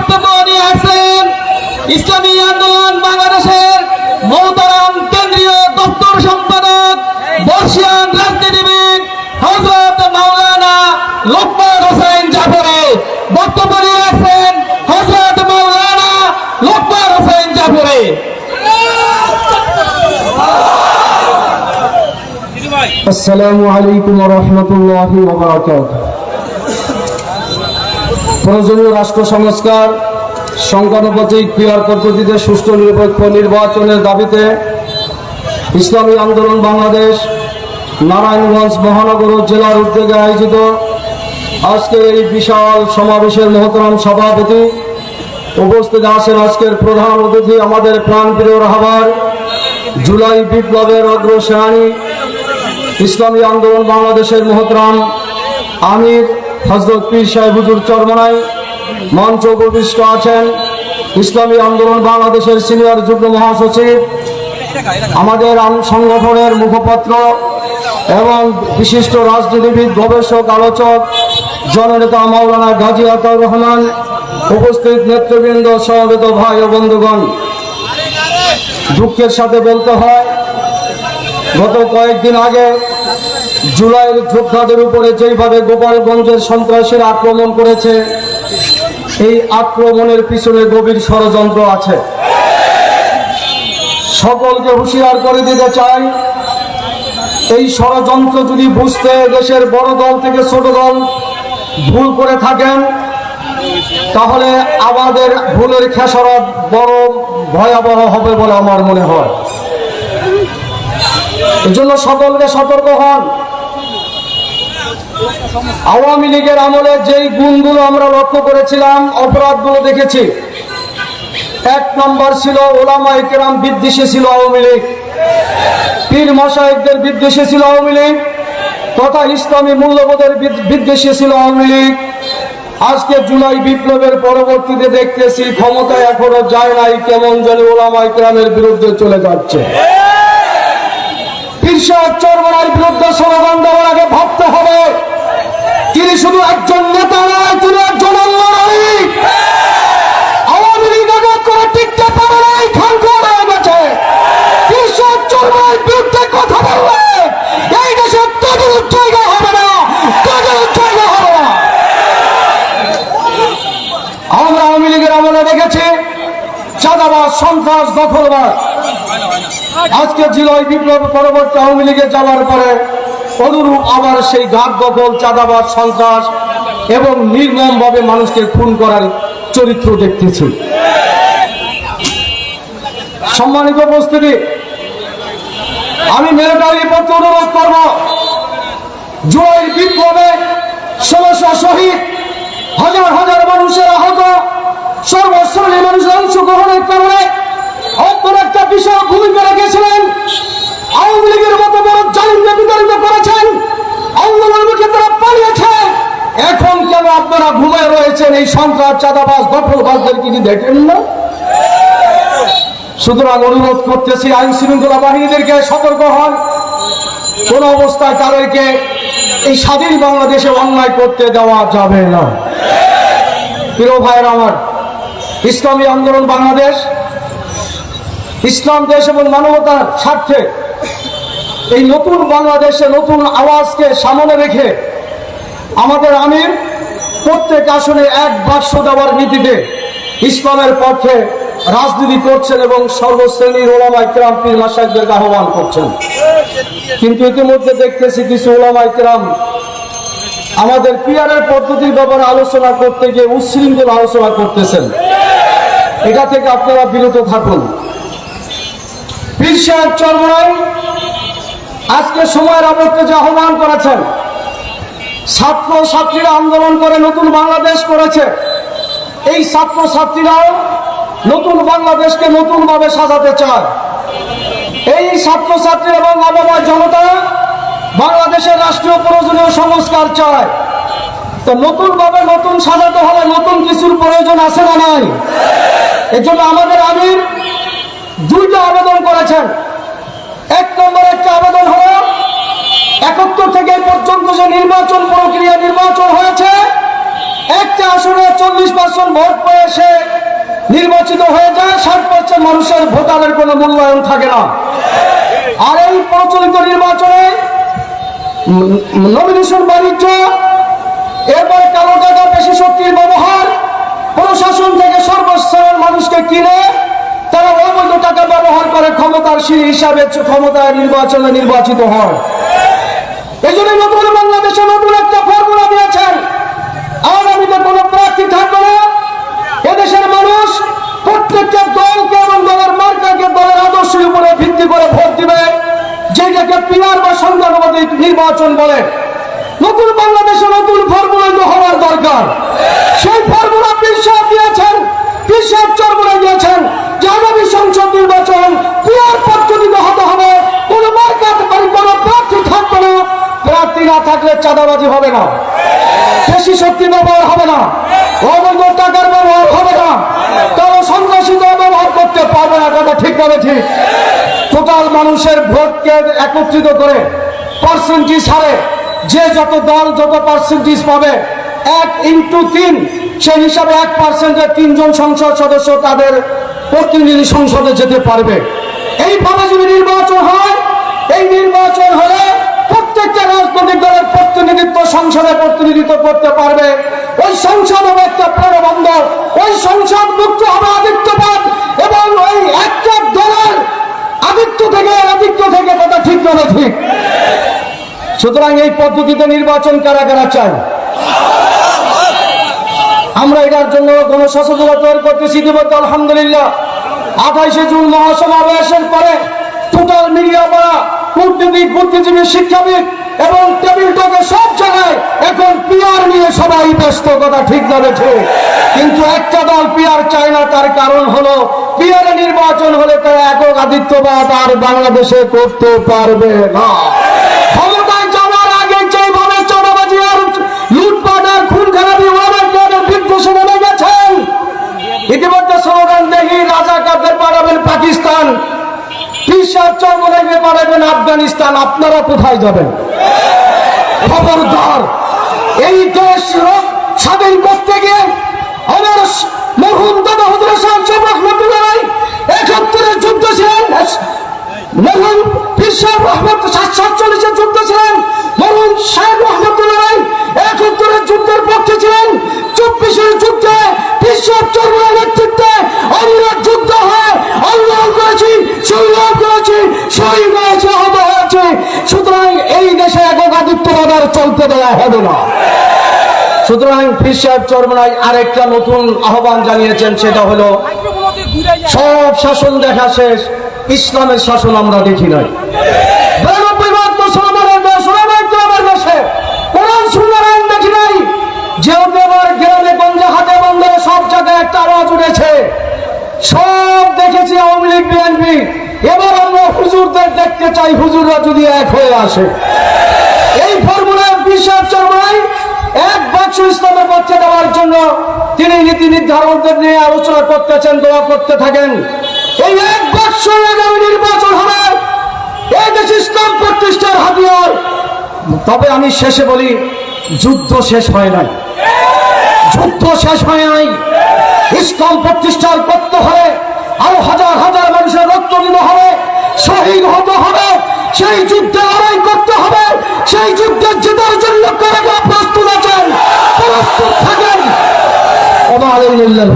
বক্তব্য নিয়ে আসছেন ইসলামী আন্দোলন বাংলাদেশের কেন্দ্রীয় দপ্তর সম্পাদক, বর্ষিয়ান রাজনীতিবিদ হজরত মাওলানা লোকমান হোসেন জাফরে। বক্তব্য নিয়ে আসছেন হজরত মাওলানা লোকমান হোসেন জাফরে। আসসালামু আলাইকুম রহমতুল্লাহ প্রয়োজনীয় রাষ্ট্র সংস্কার সংখ্যানুপাতিক পিয়ার পদ্ধতিতে সুষ্ঠু, নিরপেক্ষ নির্বাচনের দাবিতে ইসলামী আন্দোলন বাংলাদেশ, নারায়ণগঞ্জ মহানগর জেলার উদ্যোগে আয়োজিত আজকের এই বিশাল সমাবেশের মহতরম সভাপতি উপস্থিত আছেন আজকের প্রধান অতিথি আমাদের প্রাণপ্রিয় রাহাবার, জুলাই বিপ্লবের অগ্রসেনানী ইসলামী আন্দোলন বাংলাদেশের মহতরাম আমির হজরত পীর সাহেব হুজুর চরমনাই মঞ্চ উপবিষ্ট আছেন। ইসলামী আন্দোলন বাংলাদেশের সিনিয়র যুগ্ম মহাসচিব, আমাদের আম- সংগঠনের মুখপাত্র এবং বিশিষ্ট রাজনীতিবিদ, গবেষক, আলোচক জননেতা মাওলানা গাজী আতাউর রহমান, উপস্থিত নেতৃবৃন্দ, সমবেত ভাই ও বন্ধুগণ। দুঃখের সাথে বলতে হয়, গত কয়েকদিন আগে জুলাইয়ের যোদ্ধাদের উপরে যেইভাবে গোপালগঞ্জের সন্ত্রাসীরা আক্রমণ করেছে, এই আক্রমণের পিছনে গভীর ষড়যন্ত্র আছে। সকলকে হুঁশিয়ার করে দিতে চাই, এই ষড়যন্ত্র যদি বুঝতে দেশের বড় দল থেকে ছোট দল ভুল করে থাকেন, তাহলে আমাদের ভুলের খেসারত বড় ভয়াবহ হবে বলে আমার মনে হয়। এজন্য সকলকে সতর্ক হন। আওয়ামী লীগের আমলে যেই গুণগুলো আমরা লক্ষ্য করেছিলাম, অপরাধগুলো দেখেছি। এক নম্বর ছিল ওলামা কেরাম বিদ্বেষে ছিল আওয়ামী লীগ। পীর মশাইকদের বিদ্বেষে ছিল আওয়ামী লীগ। তথা ইসলামী মূল্যবোধের বিদ- বিদ্বেষে ছিল আওয়ামী লীগ। আজকে জুলাই বিপ্লবের পরবর্তীতে দেখতেছি ক্ষমতায় এখনও যায় নাই কেমন জানি ওলামা কেরামের বিরুদ্ধে চলে যাচ্ছে। কৃষক চর্মনার বিরুদ্ধে স্লোগান আগে ভাবতে হবে তিনি শুধু একজন নেতা নয়, তিনি একজন লড়াই আওয়ামী লীগ করে টিকতে পারে কৃষক চর্মনার বিরুদ্ধে কথা বললে, এই দেশে তাদের না না। আমরা আওয়ামী লীগের চাঁদাবাজ, সন্ত্রাস, দখলবাজ। আজকে জুলাই বিপ্লব পরবর্তী আওয়ামী লীগে যাওয়ার পরে অনুরূপ আবার সেই ঘাট দখল চাঁদাবাদ সন্ত্রাস এবং নির্মম ভাবে মানুষকে খুন করার চরিত্র দেখতেছি। সম্মানিত উপস্থিতি, আমি মিলিটারি প্রতি অনুরোধ করব জুলাই বিপ্লবে ষোলোশো শহীদ, হাজার হাজার মানুষের আহত সর্বশ্রেণীর মানুষের অংশগ্রহণের কারণে অপর একটা বিষয় ভূমিকা রেখেছিলেন আওয়ামী লীগের মতো বড় জালিমকে বিতাড়িত করেছেন। আন্দোলনকে তারা পালিয়েছে। এখন কেন আপনারা ঘুমায় রয়েছেন? এই সন্ত্রাস, চাঁদাবাজ, দখলবাজদের কি দেখেন না? সুতরাং অনুরোধ করতেছি, আইন শৃঙ্খলা বাহিনীদেরকে সতর্ক হন। কোন অবস্থায় তাদেরকে এই স্বাধীন বাংলাদেশে অন্যায় করতে দেওয়া যাবে না। প্রিয় ভাইয়ের আমার, ইসলামী আন্দোলন বাংলাদেশ ইসলাম দেশ এবং মানবতার স্বার্থে এই নতুন বাংলাদেশে নতুন আওয়াজকে সামনে রেখে আমাদের আমির প্রত্যেক আসনে এক বাক্স দেওয়ার নীতিতে ইসলামের পক্ষে রাজনীতি করছেন এবং সর্বশ্রেণীর ওলামা ইকরাম পীর মাসাইকদেরকে আহ্বান করছেন। কিন্তু ইতিমধ্যে দেখতেছি কিছু ওলামা ইকরাম আমাদের পিয়ারের পদ্ধতির ব্যাপারে আলোচনা করতে গিয়ে উচ্ছৃঙ্খল আলোচনা করতেছেন। এটা থেকে আপনারা বিরত থাকুন। পীর আজকে সময়ের আবর্তে যে আহ্বান করেছেন, ছাত্র ছাত্রীরা আন্দোলন করে নতুন বাংলাদেশ করেছে। এই ছাত্র ছাত্রীরাও নতুন বাংলাদেশকে নতুন ভাবে সাজাতে চায়। এই ছাত্র ছাত্রী এবং আবহাওয়ার জনতা বাংলাদেশের রাষ্ট্রীয় প্রয়োজনীয় সংস্কার চায়। তো নতুন ভাবে নতুন সাজাতে হলে নতুন কিছুর প্রয়োজন আছে না নাই? এজন্য আমাদের আমির দুইটা আবেদন করেছেন। এক নম্বর একটা আবেদন হলো, একাত্তর থেকে পর্যন্ত যে নির্বাচন প্রক্রিয়া নির্বাচন হয়েছে, একটা আসনে চল্লিশ পার্সেন্ট ভোট পেয়ে সে নির্বাচিত হয়ে যায়, ষাট পার্সেন্ট মানুষের ভোটারের কোনো মূল্যায়ন থাকে না। আর এই প্রচলিত নির্বাচনে নমিনেশন বাণিজ্য, এরপরে কালো টাকা, বেশি শক্তির ব্যবহার, প্রশাসন থেকে সর্বস্তরের মানুষকে কিনে তারা অবৈধ টাকা ব্যবহার করে ক্ষমতার ক্ষমতাশীল হিসাবে ক্ষমতায় নির্বাচনে নির্বাচিত হয় এই জন্য নতুন বাংলাদেশে নতুন একটা ফর্মুলা দিয়েছেন। আগামীতে কোনো প্রার্থী থাকবে না। এদেশের মানুষ প্রত্যেকটা দলকে এবং দলের মার্কাকে দলের আদর্শের উপরে ভিত্তি করে ভোট দিবে, যেটাকে পিয়ার বা সংখ্যানুপাতিক নির্বাচন বলে। নতুন বাংলাদেশে নতুন ফর্মুলা হওয়ার দরকার। সেই ফর্মুলা বিশ্বাস দিয়েছেন। বিশ্বাস চর্মনা দিয়েছেন যে আগামী সংসদ নির্বাচন পিয়ার পদ্ধতিতে হতে হবে, কোনো মার্কাত মানে কোনো প্রার্থী থাকবে না। প্রার্থী না থাকলে চাঁদাবাজি হবে না। বেশি শক্তি ব্যবহার হবে না। অবৈধ টাকার ব্যবহার হবে না। কারও সন্ত্রাসী ব্যবহার করতে পারবে না, কথা ঠিক ভাবে ঠিক টোটাল মানুষের ভোটকে একত্রিত করে পার্সেন্টেজ হারে যে যত দল যত পার্সেন্টেজ পাবে, এক ইন্টু তিন সেই হিসাবে এক পার্সেন্টে তিনজন সংসদ সদস্য তাদের প্রতিনিধি সংসদে যেতে পারবে। এইভাবে যদি নির্বাচন হয়, এই নির্বাচন হলে প্রত্যেকটা রাজনৈতিক দলের প্রতিনিধিত্ব, সংসদে প্রতিনিধিত্ব করতে পারবে। ওই সংসদ হবে একটা প্রাণবন্ধ ওই সংসদ মুক্ত হবে আদিত্যবাদ এবং ওই একটা দলের আদিত্য থেকে আদিত্য থেকে কথা ঠিক না ঠিক। সুতরাং এই পদ্ধতিতে নির্বাচন কারা কারা চায়? আমরা এটার জন্য গণসচেতনতা তৈরি করতেছি। ইতিমধ্যে আলহামদুলিল্লাহ আঠাইশে জুন মহাসমাবেশের পরে টোটাল মিডিয়া বা কূটনীতিক, বুদ্ধিজীবী, শিক্ষাবিদ এবং টেবিল টকে সব জায়গায় এখন পিয়ার নিয়ে সবাই ব্যস্ত, কথা ঠিক ঠিক কিন্তু একটা দল পিয়ার চায় না, তার কারণ হলো পিয়ারে নির্বাচন হলে তারা একক আদিত্যবাদ আর বাংলাদেশে করতে পারবে না ক্ষমতায় যাওয়ার আগে যেভাবে চাঁদাবাজি আর লুটপাট আর খুন খারাপি ওদের বিদ্বেষে নেমে গেছেন ইতিমধ্যে স্লোগান দেখি রাজাকারদের পাঠাবেন পাকিস্তান পিসার চর্মনাইকে পাঠাবেন আফগানিস্তান, আপনারা কোথায় যাবেন? খবরদার, এই দেশ স্বাধীন করতে গিয়ে আমার মরহুম দাদা হুজুর সাহেব রহমতুল্লাহ যুদ্ধ ছিলেন। মরহুম পিসার রহমত সাতচল্লিশের যুদ্ধ ছিলেন। মরহুম সাহেব রহমতুল্লাহ যুদ্ধের পক্ষে ছিলেন। চব্বিশের যুদ্ধে পিসার চর্মের নেতৃত্বে আমরা যুদ্ধ হয়। করেছি শহীদ হয়েছে হত হয়েছে। সুতরাং এই দেশে আর চলতে দেওয়া হবে না। সুতরাং ফির সাহেব চরমনাই আরেকটা নতুন আহ্বান জানিয়েছেন, সেটা হলো, সব শাসন দেখা শেষ, ইসলামের শাসন আমরা দেখি নাই বিরানব্বই ভাগ মুসলমানের দেশ ওরামাই গ্রামের দেশে কোরআন সুন্দর আইন দেখি নাই যেহেতু এবার গ্রামে গঞ্জে হাটে বন্দরে সব জায়গায় একটা আওয়াজ উঠেছে সব দেখেছি আওয়ামী লীগ বিএনপি এবার আমরা হুজুরদের দেখতে চাই হুজুররা যদি এক হয়ে আসে। এই ফর্মুলায় বিশ্বাস চর্মাই এক বাক্স ইসলামের পক্ষে দেওয়ার জন্য তিনি নীতি নির্ধারকদের নিয়ে আলোচনা করতেছেন, দোয়া করতে থাকেন। এই এক বাক্স আগামী নির্বাচন হবে। এই দেশ ইসলাম প্রতিষ্ঠার হাতিয়ার। তবে আমি শেষে বলি, যুদ্ধ শেষ হয় নাই। যুদ্ধ শেষ হয় নাই। ইসলাম প্রতিষ্ঠার করতে হবে। আরও হাজার হাজার মানুষের রক্ত দিতে হবে। শহীদ হতে হবে। সেই যুদ্ধে আড়াই করতে হবে। সেই যুদ্ধে জেতার জন্য কারা প্রস্তুত আছেন। প্রস্তুত থাকেন। আলাইহিল্লাহ